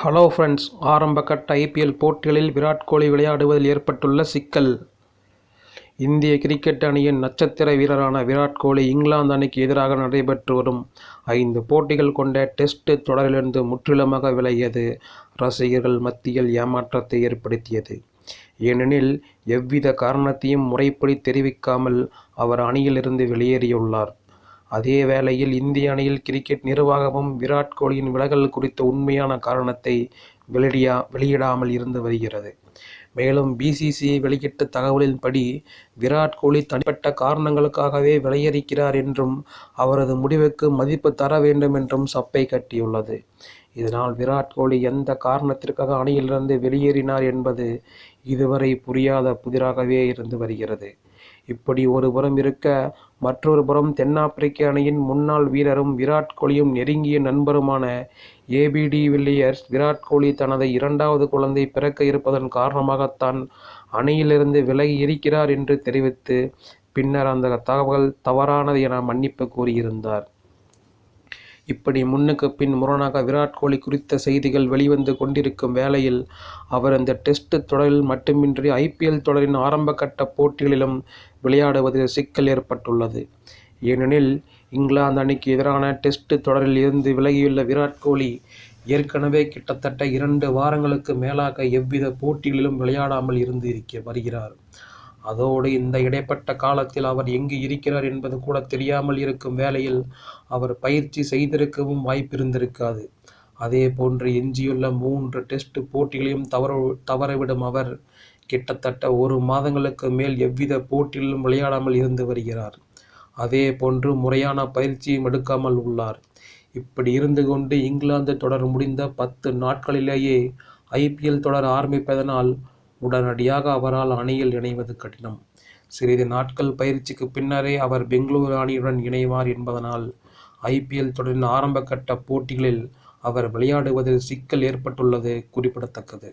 Hello friends ஆரம்பகட்ட IPL போட்டிகளில் விராட் கோலி விளையாடுவதில் ஏற்பட்டுள்ள சிக்கல். இந்திய கிரிக்கெட் அணியின் நட்சத்திர வீரரான விராட் கோலி இங்கிலாந்து அணிக்கு எதிராக நடைபெற்று வரும் ஐந்து போட்டிகள் கொண்ட டெஸ்ட் தொடரிலிருந்து முற்றிலுமாக விலகியது. ரசிகர்கள் மத்தியில் ஏமாற்றத்தை ஏற்படுத்தியது. ஏனெனில் எவ்வித காரணத்தையும் முறைப்படி தெரிவிக்காமல் அவர் அணியிலிருந்து வெளியேறியுள்ளார். அதே வேளையில் இந்திய அணியில் கிரிக்கெட் நிர்வாகமும் விராட் கோலியின் விலகல் குறித்த உண்மையான காரணத்தை வெளியிடா வெளியிடாமல் இருந்து வருகிறது. மேலும் பிசிசிஐ வெளியிட்ட தகவலின்படி விராட் கோலி தனிப்பட்ட காரணங்களுக்காகவே விலையறிக்கிறார் என்றும் அவரது முடிவுக்கு மதிப்பு தர வேண்டும் என்றும் சப்பை கட்டியுள்ளது. இதனால் விராட் கோலி எந்த காரணத்திற்காக அணியிலிருந்து வெளியேறினார் என்பது இதுவரை புரியாத புதிராகவே இருந்து வருகிறது. இப்படி ஒரு புறம் இருக்க மற்றொரு புறம் தென்னாப்பிரிக்க அணியின் முன்னாள் வீரரும் விராட் கோலியும் நெருங்கிய நண்பருமான ஏபிடி வில்லியர்ஸ் விராட் கோலி தனது இரண்டாவது குழந்தை பிறக்க இருப்பதன் காரணமாகத்தான் அணியிலிருந்து விலகி இருக்கிறார் என்று தெரிவித்து பின்னர் அந்த தகவல் தவறானது என மன்னிப்பு கூறியிருந்தார். இப்படி முன்னுக்கு பின் முரணாக விராட் கோலி குறித்த செய்திகள் வெளிவந்து கொண்டிருக்கும் வேளையில் அவர் அந்த டெஸ்ட் தொடரில் மட்டுமின்றி ஐபிஎல் தொடரின் ஆரம்பகட்ட போட்டிகளிலும் விளையாடுவதில் சிக்கல் ஏற்பட்டுள்ளது. ஏனெனில் இங்கிலாந்து அணிக்கு எதிரான டெஸ்ட் தொடரில் இருந்து விலகியுள்ள விராட் கோலி ஏற்கனவே கிட்டத்தட்ட இரண்டு வாரங்களுக்கு மேலாக எவ்வித போட்டிகளிலும் விளையாடாமல் இருந்து இருக்க வருகிறார். அதோடு இந்த இடைப்பட்ட காலத்தில் அவர் எங்கு இருக்கிறார் என்பது கூட தெரியாமல் இருக்கும் வேளையில் அவர் பயிற்சி செய்திருக்கவும் வாய்ப்பிருந்திருக்காது. அதே போன்று எஞ்சியுள்ள மூன்று டெஸ்ட் போட்டிகளையும் தவற தவறவிடும் அவர். கிட்டத்தட்ட ஒரு மாதங்களுக்கு மேல் எவ்வித போட்டியிலும் விளையாடாமல் இருந்து வருகிறார். அதே போன்று முறையான பயிற்சியும் எடுக்காமல் உள்ளார். இப்படி இருந்து கொண்டு இங்கிலாந்து தொடர் முடிந்த பத்து நாட்களிலேயே ஐபிஎல் தொடர் ஆரம்பிப்பதனால் உடனடியாக அவரால் அணியில் இணைவது கடினம். சிறிது நாட்கள் பயிற்சிக்கு பின்னரே அவர் பெங்களூரு அணியுடன் இணைவார் என்பதனால் ஐபிஎல் தொடரின் ஆரம்ப கட்ட போட்டிகளில் அவர் விளையாடுவதில் சிக்கல் ஏற்பட்டுள்ளது குறிப்பிடத்தக்கது.